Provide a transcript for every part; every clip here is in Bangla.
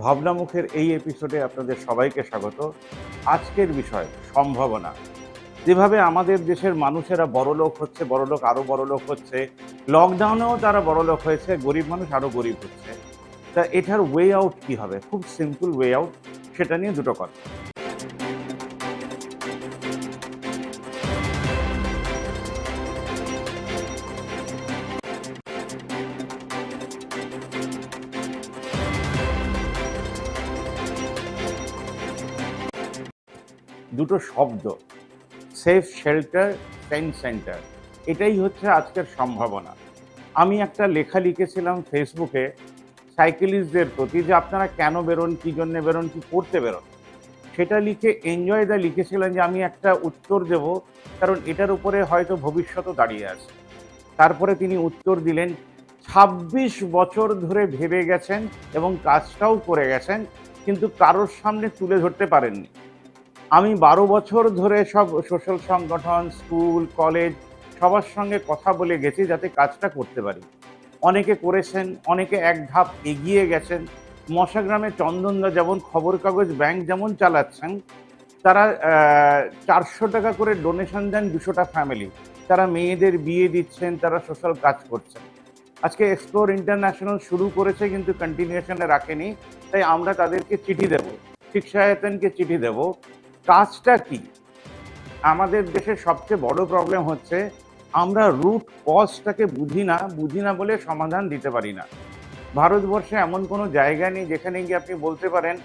ভাবনামুখের এই এপিসোডে আপনাদের সবাইকে স্বাগত। আজকের বিষয়, সম্ভাবনা। যেভাবে আমাদের দেশের মানুষেরা বড়লোক হচ্ছে, বড়লোক আরও বড়লোক হচ্ছে লকডাউনেও তারা বড়লোক হয়েছে, গরিব মানুষ আরও গরিব হচ্ছে। তা এটার ওয়ে আউট কী হবে? খুব সিম্পল ওয়ে আউট সেটা নিয়ে দুটো কথা। দুটো শব্দ। সেফ, শেল্টার সেন্ট সেন্টার। এটাই হচ্ছে আজকের সম্ভাবনা। আমি একটা লেখা লিখেছিলাম ফেসবুকে, সাইকেলিস্টদের প্রতি যে আপনারা কেন বেরোন, কী জন্য বেরোন, কী করতে বেরোন? সেটা লিখে এনজয় দা লিখেছিলেন যে আমি একটা উত্তর দেব, কারণ এটার উপরে হয়তো ভবিষ্যতও দাঁড়িয়ে আছে। তারপরে তিনি উত্তর দিলেন, ছাব্বিশ বছর ধরে ভেবে গেছেন এবং কাজটাও করে গেছেন, কিন্তু কারোর সামনে তুলে ধরতে পারেননি। আমি বারো বছর ধরে সব সোশ্যাল সংগঠন স্কুল কলেজ সবার সঙ্গে কথা বলে গেছি যাতে কাজটা করতে পারি। অনেকে করেছেন, অনেকে এক ধাপ এগিয়ে গেছেন। মশাগ্রামে চন্দনদা যেমন খবর কাগজ ব্যাংক যেমন চালাচ্ছেন, তারা চারশো টাকা করে ডোনেশন দেন দুশোটা ফ্যামিলি তারা মেয়েদের বিয়ে দিচ্ছেন, তারা সোশ্যাল কাজ করছেন। আজকে এক্সপ্লোর ইন্টারন্যাশনাল শুরু করেছে কিন্তু কন্টিনিউশনে রাখেনি, তাই আমরা তাদেরকে চিঠি দেব। শিক্ষায়তনকে চিঠি দেব। কাজটা কি? আমাদের দেশের সবচেয়ে বড় প্রবলেম হচ্ছে, আমরা রুট কজটাকে বুঝি না বুঝি না বলে সমাধান দিতে পারি না। ভারতবর্ষে এমন কোনো জায়গা নেই যেখানে গিয়ে আপনি বলতে পারেন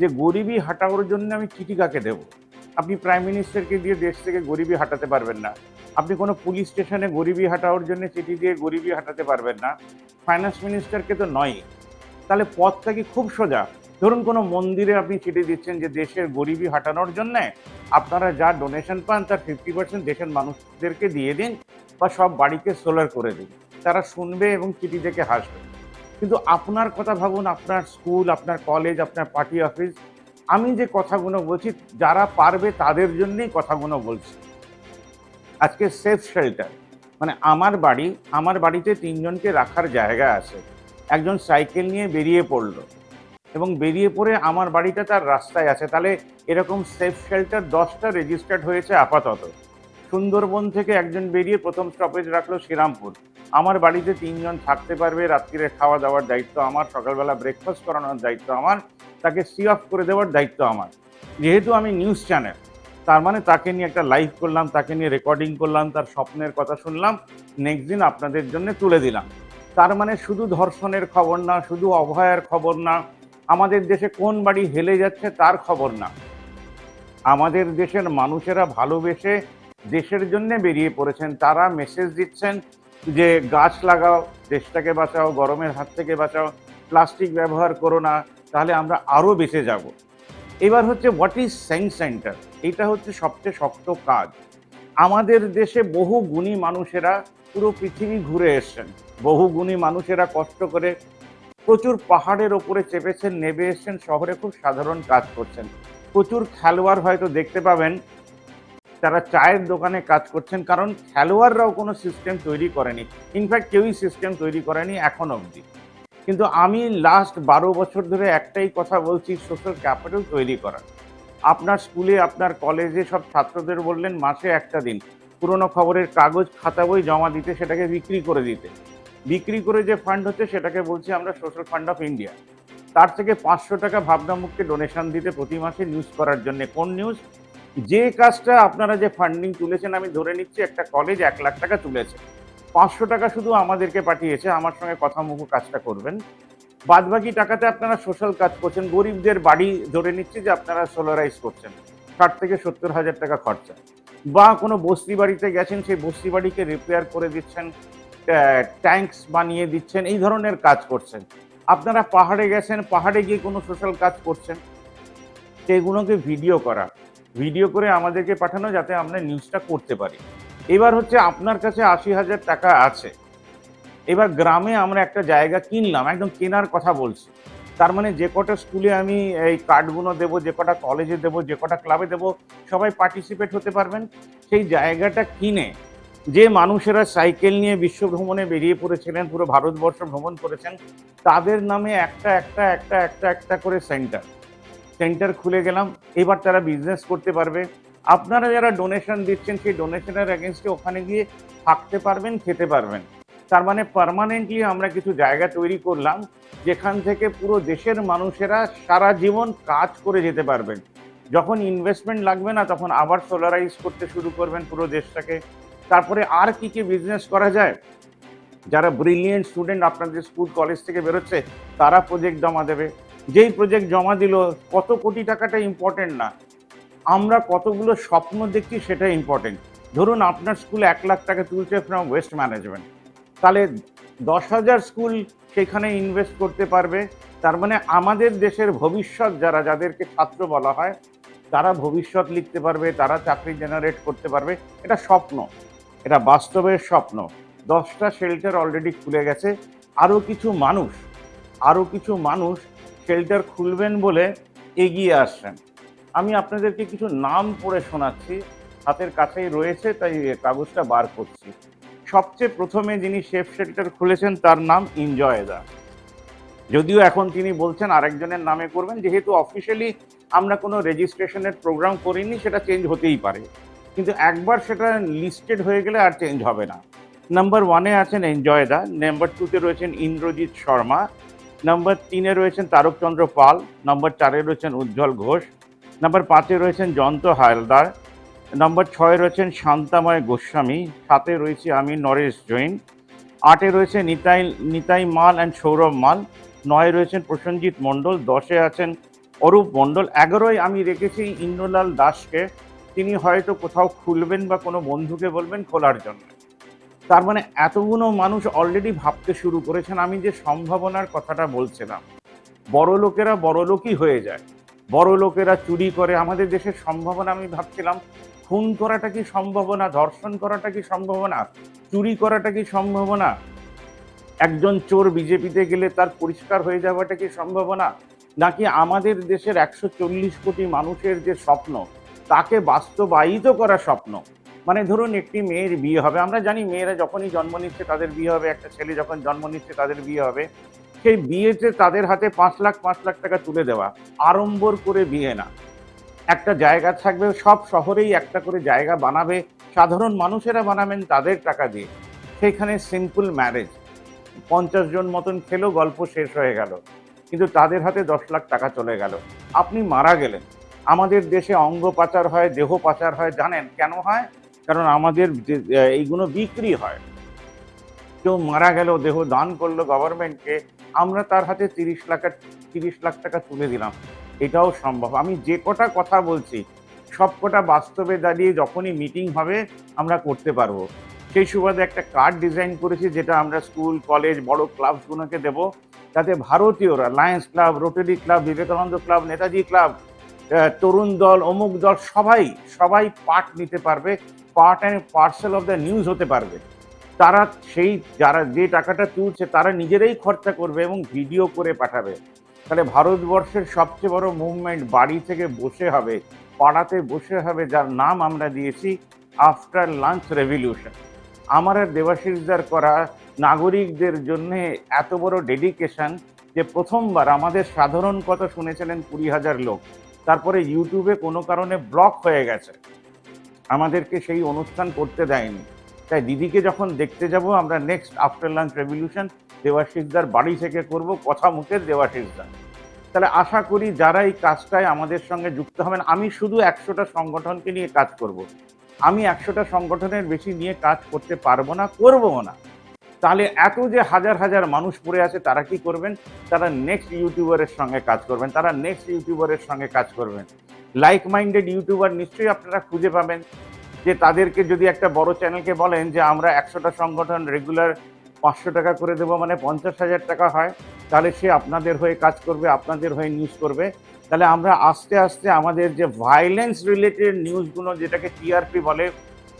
যে, গরিবী হাঁটানোর জন্য আমি চিঠি কাকে দেব? আপনি প্রাইম মিনিস্টারকে দিয়ে দেশ থেকে গরিবী হাঁটাতে পারবেন না। আপনি কোনো পুলিশ স্টেশনে গরিবী হাঁটানোর জন্য চিঠি দিয়ে গরিবী হাঁটাতে পারবেন না। ফাইন্যান্স মিনিস্টারকে তো নয় তাহলে পথটা কি খুব সোজা? ধরুন কোনো মন্দিরে আপনি চিঠি দিচ্ছেন যে দেশের গরিবী হাঁটানোর জন্য আপনারা যা ডোনেশন পান তার ফিফটি পার্সেন্ট দেশের মানুষদেরকে দিয়ে দিন বা সব বাড়িকে সোলার করে দিন। তারা শুনবে এবং চিঠি দেখে হাসবে। কিন্তু আপনার কথা ভাবুন, আপনার স্কুল আপনার কলেজ আপনার পার্টি অফিস আমি যে কথাগুলো বলছি, যারা পারবে তাদের জন্যই কথাগুলো বলছি। আজকে সেফ শেল্টার মানে আমার বাড়ি, আমার বাড়িতে তিনজনকে রাখার জায়গা আছে। একজন সাইকেল নিয়ে বেরিয়ে পড়ল। এবং বেরিয়ে পড়ে আমার বাড়িটা তার রাস্তায় আছে। তাহলে এরকম সেফ শেল্টার দশটা রেজিস্টার্ড হয়েছে আপাতত। সুন্দরবন থেকে একজন বেরিয়ে প্রথম স্টপেজ রাখল শ্রীরামপুর। আমার বাড়িতে তিনজন থাকতে পারবে, রাত্রিরে খাওয়া দাওয়ার দায়িত্ব আমার, সকালবেলা ব্রেকফাস্ট করানোর দায়িত্ব আমার, তাকে সি অফ করে দেওয়ার দায়িত্ব আমার। যেহেতু আমি নিউজ চ্যানেল তার মানে তাকে নিয়ে একটা লাইভ করলাম, তাকে নিয়ে রেকর্ডিং করলাম, তার স্বপ্নের কথা শুনলাম নেক্সট দিন আপনাদের জন্য তুলে দিলাম। তার মানে শুধু ধর্ষণের খবর না, শুধু অভয়ার খবর না আমাদের দেশে কোন বাড়ি হেলে যাচ্ছে তার খবর না। আমাদের দেশের মানুষেরা ভালোবেসে দেশের জন্য বেরিয়ে পড়েছেন। তারা মেসেজ দিচ্ছেন যে, গাছ লাগাও, দেশটাকে বাঁচাও, গরমের হাত থেকে বাঁচাও, প্লাস্টিক ব্যবহার করো না, তাহলে আমরা আরও বেঁচে যাব। এবার হচ্ছে হোয়াট ইজ সায়েন্স সেন্টার এটা হচ্ছে সবচেয়ে শক্ত কাজ। আমাদের দেশে বহু গুণী মানুষেরা পুরো পৃথিবী ঘুরে এসছেন। বহু গুণী মানুষেরা কষ্ট করে প্রচুর পাহাড়ের ওপরে চেপেছেন নেমে এসছেন, শহরে খুব সাধারণ কাজ করছেন। প্রচুর খেলোয়াড় হয়তো দেখতে পাবেন তারা চায়ের দোকানে কাজ করছেন, কারণ খেলোয়াড়রাও কোনো সিস্টেম তৈরি করেনি। ইনফ্যাক্ট কেউই সিস্টেম তৈরি করেনি এখন অবধি। কিন্তু আমি লাস্ট বারো বছর ধরে একটাই কথা বলছি সোশ্যাল ক্যাপিটাল তৈরি করা। আপনার স্কুলে আপনার কলেজে সব ছাত্রদের বললেন, মাসে একটা দিন। পুরনো খবরের কাগজ খাতা বই জমা দিতে, সেটাকে বিক্রি করে দিতে। বিক্রি করে যে ফান্ড হচ্ছে, সেটাকে বলছি আমরা সোশ্যাল ফান্ড অফ ইন্ডিয়া তার থেকে পাঁচশো টাকা ভাবনামুখকে ডোনেশন দিতে প্রতি মাসে নিউজ করার জন্য। কোন নিউজ যে কাজটা আপনারা যে ফান্ডিং তুলেছেন, আমি ধরে নিচ্ছি একটা কলেজ এক লাখ টাকা তুলেছে। পাঁচশো টাকা শুধু আমাদেরকে পাঠিয়েছে, আমার সঙ্গে কথা মুখো কাজটা করবেন। বাদবাকি টাকাতে আপনারা সোশ্যাল কাজ করছেন, গরিবদের বাড়ি ধরে নিচ্ছি যে আপনারা সোলারাইজ করছেন। ষাট থেকে সত্তর হাজার টাকা খরচা। বা কোনো বস্তি বাড়িতে গেছেন, সেই বস্তি বাড়িকে রিপেয়ার করে দিচ্ছেন ট্যাঙ্কস বানিয়ে দিচ্ছেন, এই ধরনের কাজ করছেন। আপনারা পাহাড়ে গেছেন, পাহাড়ে গিয়ে কোনো সোশ্যাল কাজ করছেন? সেগুলোকে ভিডিও করা। ভিডিও করে আমাদেরকে পাঠানো যাতে আমরা নিউজটা করতে পারি। এবার হচ্ছে আপনার কাছে আশি হাজার টাকা আছে। এবার গ্রামে আমরা একটা জায়গা কিনলাম, একদম কেনার কথা বলছি। তার মানে যে কটা স্কুলে আমি এই কার্ডগুলো দেবো, যে কটা কলেজে দেবো, যে কটা ক্লাবে দেবো, সবাই পার্টিসিপেট হতে পারবেন। সেই জায়গাটা কিনে যে মানুষেরা সাইকেল নিয়ে বিশ্ব ভ্রমণে বেরিয়ে পড়েছিলেন, পুরো ভারতবর্ষ ভ্রমণ করেছেন, তাদের নামে একটা একটা একটা একটা একটা করে সেন্টার। সেন্টার খুলে গেলাম, এবার তারা বিজনেস করতে পারবে। আপনারা যারা ডোনেশন দিচ্ছেন, সেই ডোনেশনের অ্যাগেনস্টে ওখানে গিয়ে থাকতে পারবেন, খেতে পারবেন। তার মানে পার্মানেন্টলি আমরা কিছু জায়গা তৈরি করলাম, যেখান থেকে পুরো দেশের মানুষেরা সারা জীবন কাজ করে যেতে পারবেন। যখন ইনভেস্টমেন্ট লাগবে না, তখন আবার সোলারাইজ করতে শুরু করবেন পুরো দেশটাকে। তারপরে আর কি কি বিজনেস করা যায়? যারা ব্রিলিয়েন্ট স্টুডেন্ট আপনাদের স্কুল কলেজ থেকে বেরোচ্ছে, তারা প্রজেক্ট জমা দেবে। যেই প্রজেক্ট জমা দিল, কত কোটি টাকাটা ইম্পর্টেন্ট না। আমরা কতগুলো স্বপ্ন দেখছি, সেটা ইম্পর্টেন্ট ধরুন আপনার স্কুল এক লাখ টাকা তুলছে ফ্রম ওয়েস্ট ম্যানেজমেন্ট তাহলে দশ হাজার স্কুল সেখানে ইনভেস্ট করতে পারবে। তার মানে আমাদের দেশের ভবিষ্যৎ যারা, যাদেরকে ছাত্র বলা হয়, তারা ভবিষ্যৎ লিখতে পারবে, তারা চাকরি জেনারেট করতে পারবে। এটা স্বপ্ন। এটা বাস্তবের স্বপ্ন। দশটা শেল্টার অলরেডি খুলে গেছে। আরও কিছু মানুষ আরও কিছু মানুষ শেল্টার খুলবেন বলে এগিয়ে আসছেন। আমি আপনাদেরকে কিছু নাম পড়ে শোনাচ্ছি। হাতের কাছেই রয়েছে, তাই কাগজটা বার করছি। সবচেয়ে প্রথমে যিনি শেফ শেল্টার খুলেছেন, তার নাম ইনজয়দা যদিও এখন তিনি বলছেন আরেকজনের নামে করবেন, যেহেতু অফিসিয়ালি আমরা কোনো রেজিস্ট্রেশনের প্রোগ্রাম করিনি, সেটা চেঞ্জ হতেই পারে। কিন্তু একবার সেটা লিস্টেড হয়ে গেলে আর চেঞ্জ হবে না। নাম্বার ওয়ানে আছেন এনজয় দা নাম্বার টুতে রয়েছেন ইন্দ্রজিৎ শর্মা নাম্বার তিনে রয়েছেন তারকচন্দ্র পাল নাম্বার চারে রয়েছেন উজ্জ্বল ঘোষ নাম্বার পাঁচে রয়েছেন জয়ন্ত হালদার নাম্বার ছয়ে রয়েছেন শান্তাময় গোস্বামী, সাতে রয়েছে আমি নরেশ জৈন, আটে রয়েছে নিতাই নিতাই মাল অ্যান্ড সৌরভ মাল, নয়ে রয়েছেন প্রসেনজিৎ মণ্ডল, দশে আছেন অরূপ মণ্ডল। এগারোয় আমি রেখেছি ইন্দ্রলাল দাসকে। তিনি হয়তো কোথাও খুলবেন বা কোনো বন্ধুকে বলবেন খোলার জন্য। তার মানে এতগুলো মানুষ অলরেডি ভাবতে শুরু করেছেন, আমি যে সম্ভাবনার কথাটা বলছিলাম। বড় লোকেরা বড় লোকই হয়ে যায়। বড় লোকেরা চুরি করে, আমাদের দেশের সম্ভাবনা আমি ভাবছিলাম, খুন করাটা কি সম্ভাবনা, ধর্ষণ করাটা কি সম্ভাবনা, চুরি করাটা কি সম্ভাবনা, একজন চোর বিজেপিতে গেলে তার পরিষ্কার হয়ে যাওয়াটা কি সম্ভাবনা, নাকি আমাদের দেশের একশো চল্লিশ কোটি মানুষের যে স্বপ্ন তাকে বাস্তবায়িত করা স্বপ্ন। মানে ধরুন একটি মেয়ের বিয়ে হবে, আমরা জানি মেয়েরা যখনই জন্ম নিচ্ছে তাদের বিয়ে হবে, একটা ছেলে যখন জন্ম নিচ্ছে তাদের বিয়ে হবে, সেই বিয়েতে তাদের হাতে পাঁচ লাখ পাঁচ লাখ টাকা তুলে দেওয়া, আড়ম্বর করে বিয়ে না। একটা জায়গা থাকবে, সব শহরেই একটা করে জায়গা বানাবে, সাধারণ মানুষেরা বানাবেন তাদের টাকা দিয়ে। সেখানে সিম্পল ম্যারেজ পঞ্চাশ জন মতন খেলো, গল্প শেষ হয়ে গেল। কিন্তু তাদের হাতে দশ লাখ টাকা চলে গেল। আপনি মারা গেলেন। আমাদের দেশে অঙ্গ পাচার হয়, দেহ পাচার হয়, জানেন কেন হয়? কারণ আমাদের এইগুলো বিক্রি হয়। কেউ মারা গেল, দেহ দান করল গভর্নমেন্টকে আমরা তার হাতে তিরিশ লাখ তিরিশ লাখ টাকা তুলে দিলাম। এটাও সম্ভব। আমি যে কটা কথা বলছি, সব কটা বাস্তবে দাঁড়িয়ে যখনই মিটিং হবে, আমরা করতে পারব। সেই সুবাদে একটা কার্ড ডিজাইন করেছি, যেটা আমরা স্কুল কলেজ বড় ক্লাবসগুলোকে দেব। যাতে ভারতীয়রা Lions club Rotary club Vivekananda club Netaji club তরুণ দল, অমুক দল, সবাই সবাই পার্ট নিতে পারবে part and parcel of the news হতে পারবে। তারা সেই, যারা যে টাকাটা তুলছে, তারা নিজেরাই খরচা করবে এবং ভিডিও করে পাঠাবে। তাহলে ভারতবর্ষের সবচেয়ে বড় মুভমেন্ট বাড়ি থেকে বসে হবে, পাড়াতে বসে হবে, যার নাম আমরা দিয়েছি আফটার লাঞ্চ রেভলিউশন আমার আর দেবাশিসদার করা নাগরিকদের জন্য এত বড় ডেডিকেশন যে প্রথমবার আমাদের সাধারণ কথা শুনেছিলেন কুড়ি হাজার লোক। তারপরে ইউটিউবে কোনো কারণে ব্লক হয়ে গেছে। আমাদেরকে সেই অনুষ্ঠান করতে দেয়নি। তাই দিদিকে যখন দেখতে যাব, আমরা নেক্সট আফটার লাঞ্চ রেভলিউশন দেবাশিসদার বাড়ি থেকে করব, কথা মুখের দেবাশিসদার। তাহলে আশা করি যারা এই কাজটায় আমাদের সঙ্গে যুক্ত হবেন, আমি শুধু একশোটা সংগঠনকে নিয়ে কাজ করব। আমি একশোটা সংগঠনের বেশি নিয়ে কাজ করতে পারব না করব না। তাহলে এত যে হাজার হাজার মানুষ পড়ে আছে, তারা কি করবেন? তারা নেক্সট ইউটিউবারের সঙ্গে কাজ করবেন। তারা নেক্সট ইউটিউবারের সঙ্গে কাজ করবেন। লাইক মাইন্ডেড ইউটিউবার নিশ্চয়ই আপনারা খুঁজে পাবেন যে তাদেরকে যদি একটা বড় চ্যানেলকে বলেন যে আমরা একশোটা সংগঠন রেগুলার পাঁচশো টাকা করে দেবো মানে পঞ্চাশ হাজার টাকা হয়, তাহলে সে আপনাদের হয়ে কাজ করবে, আপনাদের হয়ে নিউজ করবে। তাহলে আমরা আস্তে আস্তে আমাদের যে ভায়োলেন্স রিলেটেড নিউজগুলো যেটাকে টিআরপি বলে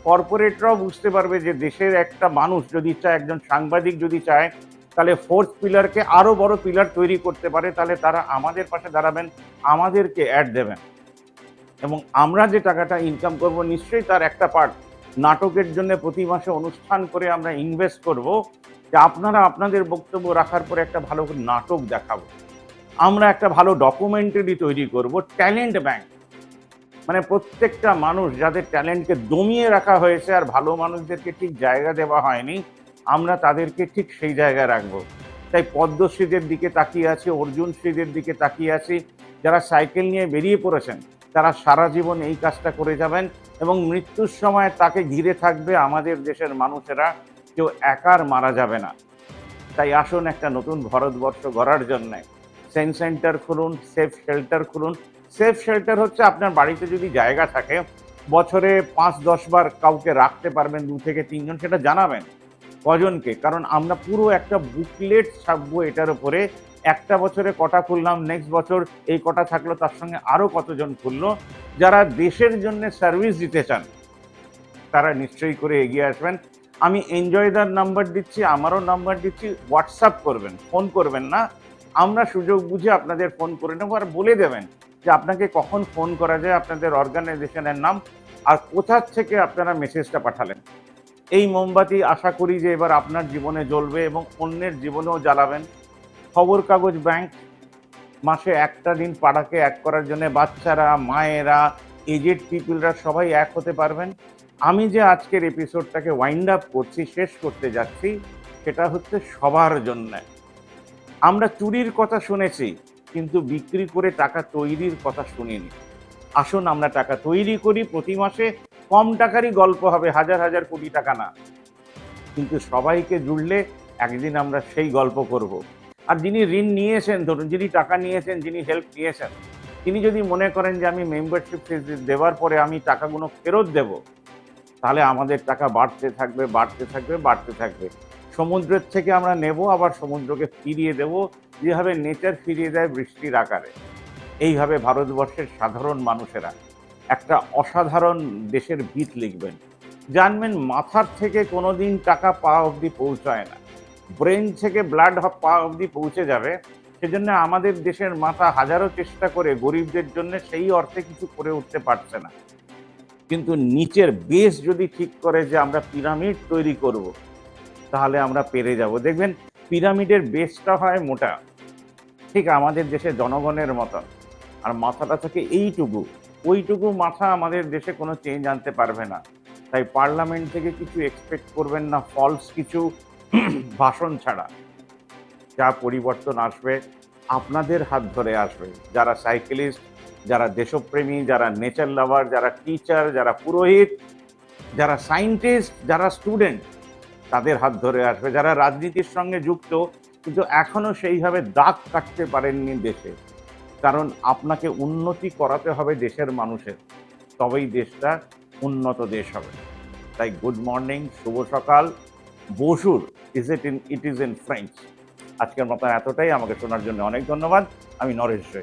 কর্পোরেটরাও বুঝতে পারবে যে দেশের একটা মানুষ যদি চায়, একজন সাংবাদিক যদি চায়, তাহলে ফোর্থ পিলারকে আরও বড় পিলার তৈরি করতে পারে, তাহলে তারা আমাদের পাশে দাঁড়াবেন, আমাদেরকে অ্যাড দেবেন। এবং আমরা যে টাকাটা ইনকাম করব, নিশ্চয়ই তার একটা পার্ট নাটকের জন্য প্রতি মাসে অনুষ্ঠান করে আমরা ইনভেস্ট করব, যে আপনারা আপনাদের বক্তব্য রাখার পরে একটা ভালো নাটক দেখাবো। আমরা একটা ভালো ডকুমেন্টারি তৈরি করব ট্যালেন্ট ব্যাংক মানে প্রত্যেকটা মানুষ যাদের ট্যালেন্টকে দমিয়ে রাখা হয়েছে আর ভালো মানুষদেরকে ঠিক জায়গা দেওয়া হয়নি, আমরা তাদেরকে ঠিক সেই জায়গায় রাখব। তাই পদ্মশ্রীদের দিকে তাকিয়ে আছি, অর্জুন শ্রীদের দিকে তাকিয়ে আছি। যারা সাইকেল নিয়ে বেরিয়ে পড়েছেন, তারা সারা জীবন এই কাজটা করে যাবেন এবং মৃত্যুর সময় তাকে ঘিরে থাকবে আমাদের দেশের মানুষেরা, কেউ একার মারা যাবে না। তাই আসুন একটা নতুন ভারতবর্ষ গড়ার জন্যে সেন সেন্টার খুলুন, সেফ শেল্টার খুলুন সেফ শেল্টার হচ্ছে আপনার বাড়িতে যদি জায়গা থাকে, বছরে পাঁচ, দশ বার কাউকে রাখতে পারবেন, দু থেকে তিনজন, সেটা জানাবেন কজনকে। কারণ আমরা পুরো একটা বুকলেট ছাপবো এটার উপরে। একটা বছরে কটা খুললাম নেক্সট বছর এই কটা থাকল, তার সঙ্গে আরও কতজন খুললো। যারা দেশের জন্য সার্ভিস দিতে চান, তারা নিশ্চয়ই করে এগিয়ে আসবেন। আমি এনজয়দার নাম্বার দিচ্ছি, আমারও নাম্বার দিচ্ছি হোয়াটসঅ্যাপ করবেন ফোন করবেন না। আমরা সুযোগ বুঝে আপনাদের ফোন করে নেব আর বলে দেবেন যে আপনাকে কখন ফোন করা যায়, আপনাদের অর্গানাইজেশনের নাম, আর কোথা থেকে আপনারা মেসেজটা পাঠালেন। এই মোমবাতি আশা করি যে এবার আপনার জীবনে জ্বলবে এবং অন্যের জীবনেও জ্বালাবেন। খবর কাগজ ব্যাংক মাসে একটা দিন পাড়াকে এক করার জন্য বাচ্চারা, মায়েরা এজেড পিপুলরা সবাই এক হতে পারবেন। আমি যে আজকের এপিসোডটাকে ওয়াইন্ড আপ করছি, শেষ করতে যাচ্ছি, সেটা হচ্ছে সবার জন্য। আমরা চুরির কথা শুনেছি কিন্তু বিক্রি করে টাকা তৈরির কথা শুনিনি। আসুন আমরা টাকা তৈরি করি, প্রতি মাসে কম টাকারই গল্প হবে, হাজার হাজার কোটি টাকা না। কিন্তু সবাইকে জুড়লে একদিন আমরা সেই গল্প করব। আর যিনি ঋণ নিয়েছেন, ধরুন যিনি টাকা নিয়েছেন, যিনি হেল্প নিয়েছেন, তিনি যদি মনে করেন যে আমি মেম্বারশিপ ফিস দেওয়ার পরে আমি টাকাগুলো ফেরত দেব, তাহলে আমাদের টাকা বাড়তে থাকবে বাড়তে থাকবে বাড়তে থাকবে। সমুদ্রের থেকে আমরা নেব, আবার সমুদ্রকে ফিরিয়ে দেব। যেভাবে নেচার ফিরিয়ে দেয় বৃষ্টির আকারে, এইভাবে ভারতবর্ষের সাধারণ মানুষেরা একটা অসাধারণ দেশের ভিত লিখবেন। জানবেন মাথার থেকে কোনোদিন টাকা পা অবধি পৌঁছায় না। ব্রেন থেকে ব্লাড পা অবধি পৌঁছে যাবে। সেজন্য আমাদের দেশের মাথা হাজারো চেষ্টা করে গরিবদের জন্য সেই অর্থে কিছু করে উঠতে পারছে না। কিন্তু নিচের বেস যদি ঠিক করে যে আমরা পিরামিড তৈরি করব তাহলে আমরা পেরে যাব। দেখবেন পিরামিডের বেসটা হয় মোটা। ঠিক আমাদের দেশে জনগণের মতন। আর মাথাটা থেকে এইটুকু। ওইটুকু মাথা আমাদের দেশে কোনো চেঞ্জ আনতে পারবে না। তাই পার্লামেন্ট থেকে কিছু এক্সপেক্ট করবেন না ফলস কিছু ভাষণ ছাড়া। যা পরিবর্তন আসবে, আপনাদের হাত ধরে আসবে। যারা সাইকেলিস্ট যারা দেশপ্রেমী, যারা নেচার লাভার যারা টিচার যারা পুরোহিত, যারা সায়েন্টিস্ট যারা স্টুডেন্ট তাদের হাত ধরে আসবে। যারা রাজনীতির সঙ্গে যুক্ত, কিন্তু এখনও সেইভাবে দাগ কাটতে পারেননি দেশে। কারণ আপনাকে উন্নতি করাতে হবে দেশের মানুষের। তবেই দেশটা উন্নত দেশ হবে। তাই গুড মর্নিং, শুভ সকাল। বসুর is it in it is in French আজকের মতো এতটাই। আমাকে শোনার জন্য অনেক ধন্যবাদ। আমি নরেশ জয়